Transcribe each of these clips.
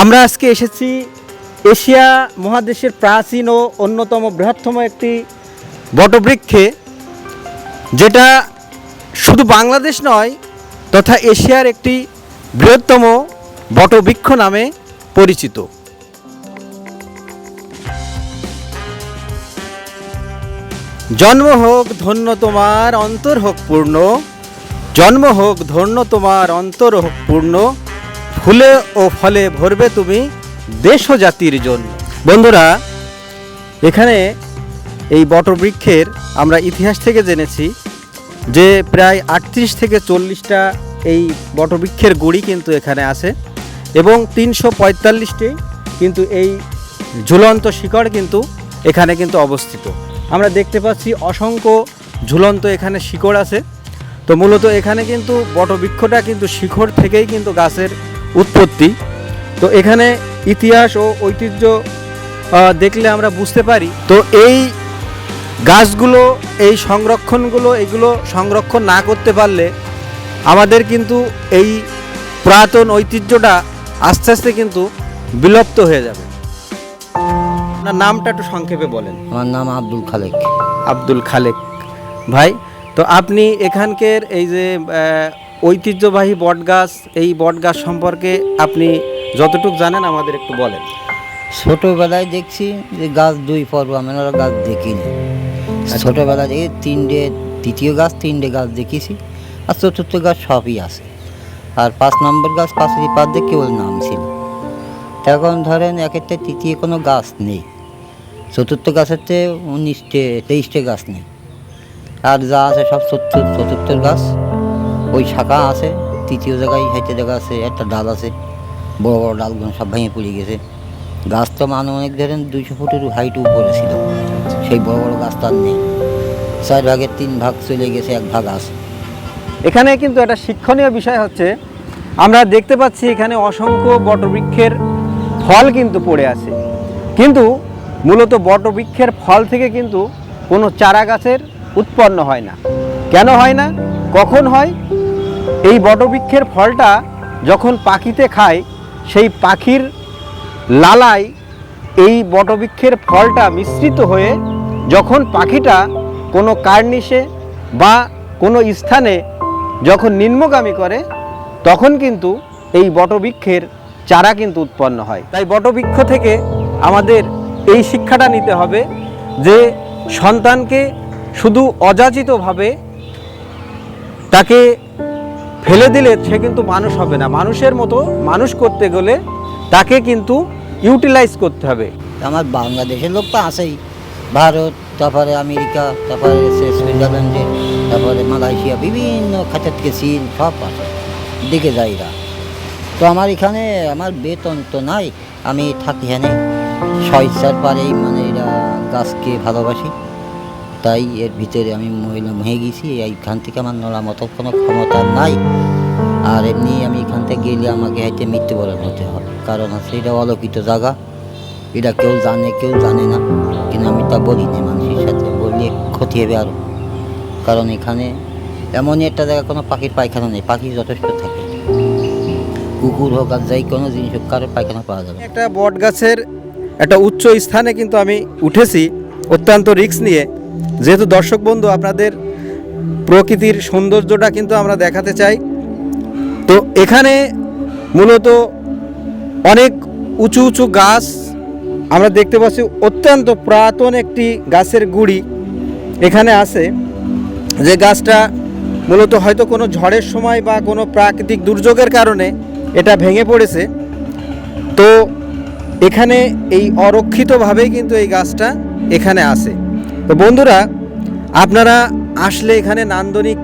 আমরা আজকে এসেছি এশিয়া মহাদেশের প্রাচীন ও অন্যতম বৃহত্তম একটি বটবৃক্ষে, যেটা শুধু বাংলাদেশ নয়, তথা এশিয়ার একটি বৃহত্তম বটবৃক্ষ নামে পরিচিত। জন্ম হোক ধন্য তোমার, অন্তর হোক পূর্ণ। জন্ম হোক ধন্য তোমার, অন্তর হোক পূর্ণ। ফুলে ও ফলে ভরবে তুমি দেশ ও জাতির জন্য। বন্ধুরা, এখানে এই বটবৃক্ষের আমরা ইতিহাস থেকে জেনেছি যে প্রায় আটত্রিশ থেকে চল্লিশটা এই বটবৃক্ষের গুড়ি কিন্তু এখানে আছে এবং তিনশো পঁয়তাল্লিশটি কিন্তু এই ঝুলন্ত শিকড় কিন্তু এখানে কিন্তু অবস্থিত। আমরা দেখতে পাচ্ছি অসংখ্য ঝুলন্ত এখানে শিকড় আছে। তো মূলত এখানে কিন্তু বটবৃক্ষটা কিন্তু শিখর থেকেই কিন্তু গাছের উৎপত্তি। তো এখানে ইতিহাস ও ঐতিহ্য দেখলে আমরা বুঝতে পারি। তো এই গাছগুলো এই সংরক্ষণগুলো এগুলো সংরক্ষণ না করতে পারলে আমাদের কিন্তু এই পুরাতন ঐতিহ্যটা আস্তে আস্তে কিন্তু বিলুপ্ত হয়ে যাবে। আপনার নামটা একটু সংক্ষেপে বলেন। আমার নাম আব্দুল খালেক। আব্দুল খালেক। ভাই তো আপনি এখানকার এই যে ঐতিহ্যবাহী বটগাছ এই বটগাছ সম্পর্কে আপনি যতটুকু জানেন আমাদের একটু বলেন। ছোটোবেলায় দেখছি যে গাছ দুই পর্ব আমরা গাছ দেখিনি। ছোটোবেলায় দেখি তিনটে তৃতীয় গাছ তিনটে গাছ দেখেছি আর চতুর্থ গাছ সবই আছে। আর পাঁচ নম্বর গাছ পাশেরই পাশ দিয়ে কেবল নাম ছিল। তখন ধরেন এক একটা তৃতীয় কোনো গাছ নেই। চতুর্থ গাছেতে উনিশটে তেইশটে গাছ নেই। আর যা আছে সব চতুর্থ চতুর্থ গাছ। ওই শাখা আছে, তৃতীয় জায়গায় হাইতে জায়গা আছে, একটা ডাল আছে, বড় বড় ডালগুলো সব ভেঙে পড়ে গেছে। গাছ তো মানে অনেক ধরেন দুইশো ফুটের হাইট উপরে ছিল। সেই বড় বড় গাছ তো আর নেই। চার ভাগের তিন ভাগ চলে গেছে, এক ভাগ আছে। এখানে কিন্তু একটা শিক্ষণীয় বিষয় হচ্ছে, আমরা দেখতে পাচ্ছি এখানে অসংখ্য বটবৃক্ষের ফল কিন্তু পড়ে আছে। কিন্তু মূলত বটবৃক্ষের ফল থেকে কিন্তু কোনো চারা গাছের উৎপন্ন হয় না। কেন হয় না? কখন হয়? এই বটবৃক্ষের ফলটা যখন পাখিতে খায়, সেই পাখির লালায় এই বটবৃক্ষের ফলটা মিশ্রিত হয়ে যখন পাখিটা কোনো কার্নিশে বা কোনো স্থানে যখন নিম্নগামী করে, তখন কিন্তু এই বটবৃক্ষের চারা কিন্তু উৎপন্ন হয়। তাই বটবৃক্ষ থেকে আমাদের এই শিক্ষাটা নিতে হবে যে সন্তানকে শুধু অযাচিতভাবে তাকে ফেলে দিলে সে কিন্তু মানুষ হবে না। মানুষের মতো মানুষ করতে গেলে তাকে কিন্তু ইউটিলাইজ করতে হবে। আমার বাংলাদেশের লোক তো আছেই। ভারত, তারপরে আমেরিকা, তারপরে সুইজারল্যান্ডে, তারপরে মালয়েশিয়া, বিভিন্ন খাতের থেকে চীন সব আছে। দিকে যাইরা তো আমার এখানে আমার বেতন তো নাই। আমি থাকি এখানে। স্বেচ্ছার পারেই মানে এরা গাছকে ভালোবাসি। তাই এর ভিতরে আমি মহিলা হয়ে গেছি এইখান থেকে আমার নড়ার মতো কোনো ক্ষমতা নাই। আর এমনি আমি এখান থেকে গেলে আমাকে হাইতে মৃত্যুবরণ হতে হয় কারণ আছে এটা অলৌকিত জায়গা। এটা কেউ জানে কেউ জানে না। কিন্তু আমি তা বলি না মানুষের সাথে। বললে ক্ষতি হবে আরও কারণ এখানে এমনই একটা জায়গা, কোনো পাখির পায়খানা নেই। পাখি যথেষ্ট থাকে। কুকুর হোক আর যাই কোনো জিনিস হোক কারোর পায়খানা পাওয়া যাবে। একটা বট গাছের একটা উচ্চ স্থানে কিন্তু আমি উঠেছি। অত্যন্ত রিস্ক নিয়ে। যেহেতু দর্শক বন্ধু, আপনাদের প্রকৃতির সৌন্দর্যটা কিন্তু আমরা দেখাতে চাই। তো এখানে মূলত অনেক উঁচু উঁচু গাছ আমরা দেখতে পাচ্ছি। অত্যন্ত পুরাতন একটি গাছের গুড়ি এখানে আছে। যে গাছটা মূলত হয়তো কোনো ঝড়ের সময় বা কোনো প্রাকৃতিক দুর্যোগের কারণে এটা ভেঙে পড়েছে। তো এখানে এই অরক্ষিতভাবেই কিন্তু এই গাছটা এখানে আছে। তো বন্ধুরা, আপনারা আসলে এখানে নান্দনিক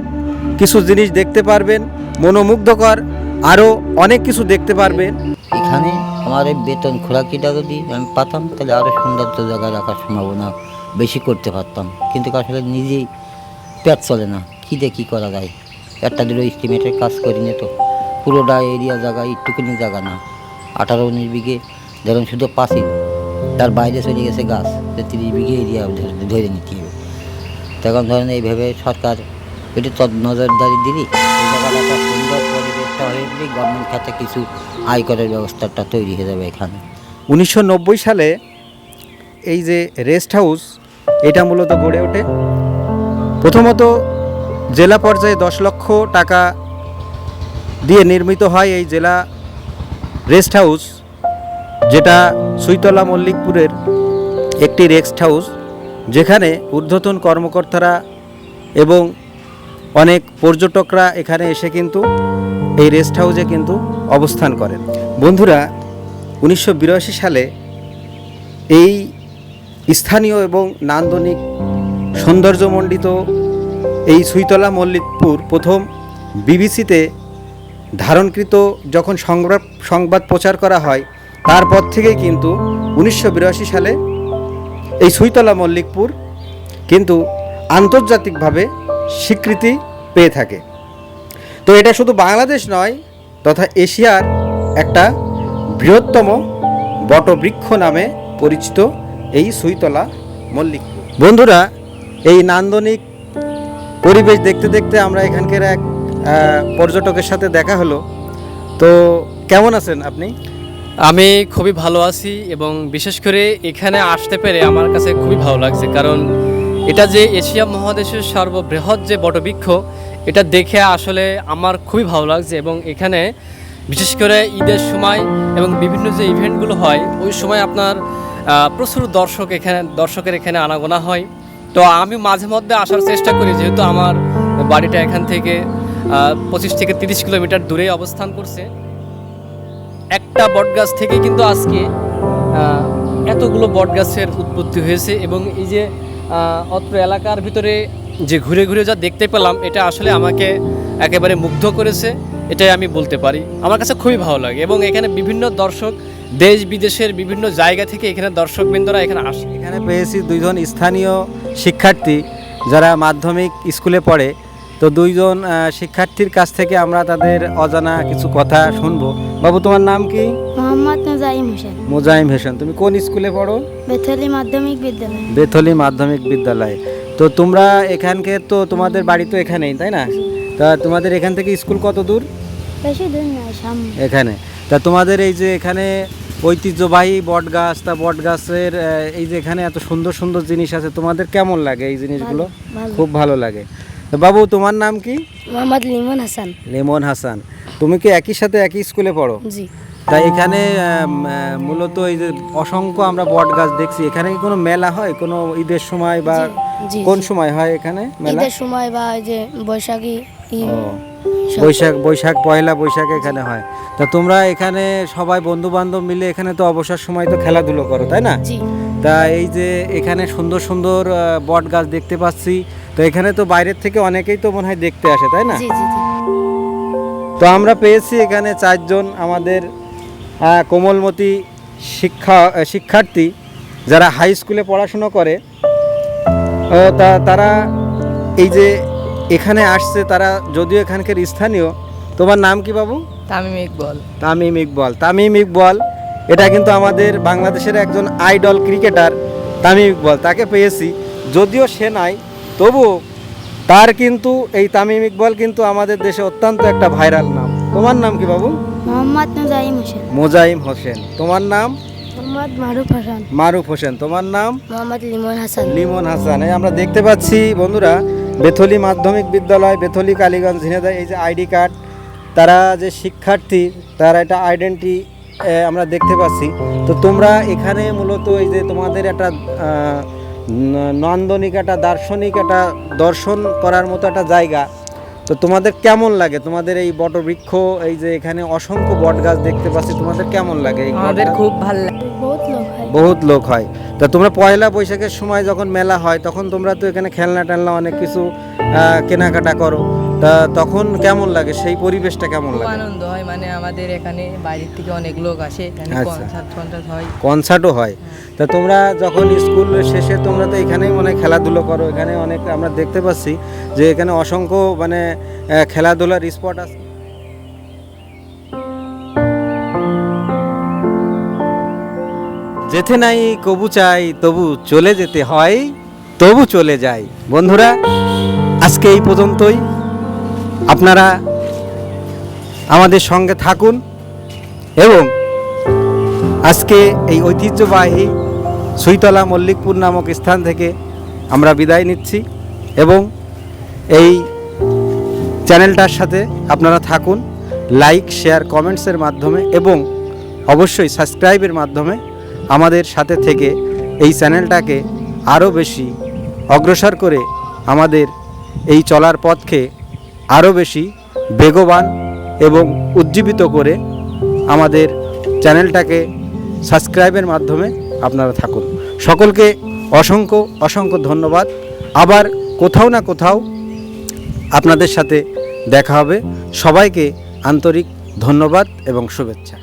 কিছু জিনিস দেখতে পারবেন, মনোমুগ্ধকর, আরও অনেক কিছু দেখতে পারবেন। এখানে আমার এই বেতন খোরাকিটা যদি আমি পাতাম? তাহলে আরও সৌন্দর্য জায়গায় রাখার সম্ভাবনা বেশি করতে পারতাম। কিন্তু আসলে নিজেই পেট চলে না। কী দিয়ে কী করা যায়? একটা দুটো এস্টিমেটের কাজ করি না তো। পুরোটা এরিয়া জায়গা একটুকুনি জায়গা না। আঠারো উনিশ বিঘে, ধরুন শুধু পাঁচিল। তার বাইরে চলে গেছে গাছ তো তিরিশ বিঘে এরিয়া ধরে- নিতে হবে। তখন ধরেন এইভাবে সরকার একটু তদ নজরদারি দিলি, এই জায়গাটা সুন্দর পরিবেশটা হয়ে গেলে গভর্নমেন্ট খাতে কিছু আয় করার ব্যবস্থাটা তৈরি হয়ে যাবে এখানে। উনিশশো নব্বই সালে এই যে রেস্ট হাউস, এটা মূলত গড়ে ওঠে। প্রথমত জেলা পর্যায়ে দশ লক্ষ টাকা দিয়ে নির্মিত হয় এই জেলা রেস্ট হাউস। যেটা সুইতলা মল্লিকপুরের একটি রেস্ট হাউস, যেখানে ঊর্ধ্বতন কর্মকর্তারা এবং অনেক পর্যটকরা এখানে এসে কিন্তু এই রেস্ট হাউসে কিন্তু অবস্থান করেন। বন্ধুরা, উনিশশো বিরাশি সালে এই স্থানীয় এবং নান্দনিক সৌন্দর্যমণ্ডিত এই সুইতলা মল্লিকপুর প্রথম বিবিসিতে ধারণকৃত যখন সংবাদ প্রচার করা হয় তারপর থেকেই কিন্তু উনিশশো বিরাশি সালে এই সুইতলা মল্লিকপুর কিন্তু আন্তর্জাতিকভাবে স্বীকৃতি পেয়ে থাকে। তো এটা শুধু বাংলাদেশ নয়, তথা এশিয়ার একটা বৃহত্তম বটবৃক্ষ নামে পরিচিত এই সুইতলা মল্লিকপুর। বন্ধুরা, এই নান্দনিক পরিবেশ দেখতে দেখতে আমরা এখানকার এক পর্যটকের সাথে দেখা হলো। তো কেমন আছেন আপনি? আমি খুবই ভালো আছি এবং বিশেষ করে এখানে আসতে পেরে আমার কাছে খুবই ভালো লাগছে। কারণ এটা যে এশিয়া মহাদেশের সর্ববৃহৎ যে বটবৃক্ষ এটা দেখে আসলে আমার খুবই ভালো লাগছে এবং এখানে বিশেষ করে ঈদের সময় এবং বিভিন্ন যে ইভেন্টগুলো হয়, ওই সময় আপনার প্রচুর দর্শক এখানে, দর্শকের এখানে আনাগোনা হয়। তো আমি মাঝে মধ্যে আসার চেষ্টা করি, যেহেতু আমার বাড়িটা এখান থেকে পঁচিশ থেকে তিরিশ কিলোমিটার দূরে অবস্থান করছে। একটা বটগাছ থেকে কিন্তু আজকে এতগুলো বটগাছের উৎপত্তি হয়েছে এবং এই যে অত্র এলাকার ভিতরে যে ঘুরে ঘুরে যা দেখতে পেলাম, এটা আসলে আমাকে একেবারে মুগ্ধ করেছে, এটাই আমি বলতে পারি। আমার কাছে খুবই ভালো লাগে এবং এখানে বিভিন্ন দর্শক, দেশ বিদেশের বিভিন্ন জায়গা থেকে এখানে দর্শকবৃন্দরা এখানে আসে। এখানে পেয়েছি দুইজন স্থানীয় শিক্ষার্থী যারা মাধ্যমিক স্কুলে পড়ে। তো দুইজন শিক্ষার্থীর কাছ থেকে আমরা তাদের অজানা কিছু কথা শুনব। বাবু তোমার নাম কি? মোহাম্মদ নাজাইম হোসেন। মোজাইম হোসেন তুমি কোন স্কুলে পড়ো? বেথলি মাধ্যমিক বিদ্যালয়। বেথলি মাধ্যমিক বিদ্যালয়। তো তোমরা এখানকে তো তোমাদের বাড়ি তো এখানেই তাই না? তা তোমাদের এখান থেকে স্কুল কত দূর? বেশি দূর নয় সামনে। এখানে। তা তোমাদের এই যে এখানে ঐতিহ্যবাহী বট গাছ তা বট গাছের এই যে এখানে এত সুন্দর সুন্দর জিনিস আছে তোমাদের কেমন লাগে এই জিনিসগুলো? খুব ভালো লাগে। তো বাবু তোমার নাম কি? মোহাম্মদ লিমন হাসান। লেমন হাসান। তুমি কি একই সাথে একই স্কুলে পড়ো? জি। তা এখানে মূলত এই যে অসংখ্য আমরা বট গাছ দেখছি এখানে কি কোনো মেলা হয়? কোনো ঈদের সময় বা কোন সময় হয় এখানে মেলা? ঈদের সময় বা যে বৈশাখী বৈশাখ বৈশাখ পয়লা বৈশাখ এখানে হয়। তা তোমরা এখানে সবাই বন্ধু বান্ধব মিলে এখানে তো অবসর সময় তো খেলাধুলো করো তাই না? জি। তা এই যে এখানে সুন্দর সুন্দর বট গাছ দেখতে পাচ্ছি। তো এখানে তো বাইরের থেকে অনেকেই তো মনে হয় দেখতে আসে তাই না? জি জি জি। তো আমরা পেয়েছি এখানে চারজন আমাদের কোমলমতি শিক্ষা শিক্ষার্থী যারা হাই স্কুলে পড়াশুনো করে। ও, তা তারা এই যে এখানে আসছে তারা যদিও এখানকার স্থানীয় তোমার নাম কি বাবু? তামিম ইকবল। তামিম ইকবল। তামিম ইকবল এটা কিন্তু আমাদের বাংলাদেশের একজন আইডল ক্রিকেটার তামিম ইকবল। তাকে পেয়েছি। যদিও সে নাই তবু তার কিন্তু এই তামিম ইকবল কিন্তু আমাদের দেশে অত্যন্ত একটা ভাইরাল নাম। তোমার নাম কি বাবু? মোহাম্মদ নাজাইম হোসেন। মোজাইম হোসেন। তোমার নাম? মোহাম্মদ মারুফ হাসান। মারুফ হোসেন। তোমার নাম? মোহাম্মদ লিমন হাসান। লিমন হাসান। এই আমরা দেখতে পাচ্ছি বন্ধুরা বেথলি মাধ্যমিক বিদ্যালয় বেথলি কালীগঞ্জ ঝিনেদা এই যে আইডি কার্ড তারা যে শিক্ষার্থী তারা এটা আইডেন্টি আমরা দেখতে পাচ্ছি। তো তোমরা এখানে মূলত এই যে তোমাদের একটা নান্দনিক একটা দার্শনিক একটা দর্শন করার মতো একটা জায়গা। তো তোমাদের কেমন লাগে? তোমাদের এই বটবৃক্ষ এই যে এখানে অসংখ্য বট গাছ দেখতে পাচ্ছি তোমাদের কেমন লাগে আমাদের খুব ভালো লাগে। বহুত লোক হয়। তা তোমরা পয়লা বৈশাখের সময় যখন মেলা হয় তখন তোমরা তো এখানে খেলনা টেলনা অনেক কিছু কেনাকাটা করো। তা তখন কেমন লাগে? সেই পরিবেশটা কেমন লাগে? আনন্দ হয়। মানে আমাদের এখানে বাইরের থেকে অনেক লোক আসে। এখানে আচ্ছা। কনসার্ট হয়। কনসার্টও হয়। তা তোমরা যখন স্কুল শেষে তোমরা তো এখানেই মনে হয় খেলাধুলো করো। এখানে অনেক আমরা দেখতে পাচ্ছি যে এখানে অসংখ্য মানে খেলাধুলার স্পট আছে। যেতে নাই কবু চাই তবু চলে যেতে হয় তবু চলে যাই। বন্ধুরা আজকে এই পর্যন্তই। আপনারা আমাদের সঙ্গে থাকুন এবং আজকে এই ঐতিহ্যবাহী সুইতলা মল্লিকপুর নামক স্থান থেকে আমরা বিদায় নিচ্ছি এবং এই চ্যানেলটার সাথে আপনারা থাকুন, লাইক, শেয়ার, কমেন্টসের মাধ্যমে এবং অবশ্যই সাবস্ক্রাইবের মাধ্যমে আমাদের সাথে থেকে এই চ্যানেলটাকে আরও বেশি অগ্রসর করে আমাদের এই চলার পথকে আরও বেশি বেগবান এবং উজ্জীবিত করে আমাদের চ্যানেলটাকে সাবস্ক্রাইবের মাধ্যমে আপনারা থাকুন। সকলকে অসংখ্য অসংখ্য ধন্যবাদ। আবার কোথাও না কোথাও আপনাদের সাথে দেখা হবে। সবাইকে আন্তরিক ধন্যবাদ এবং শুভেচ্ছা।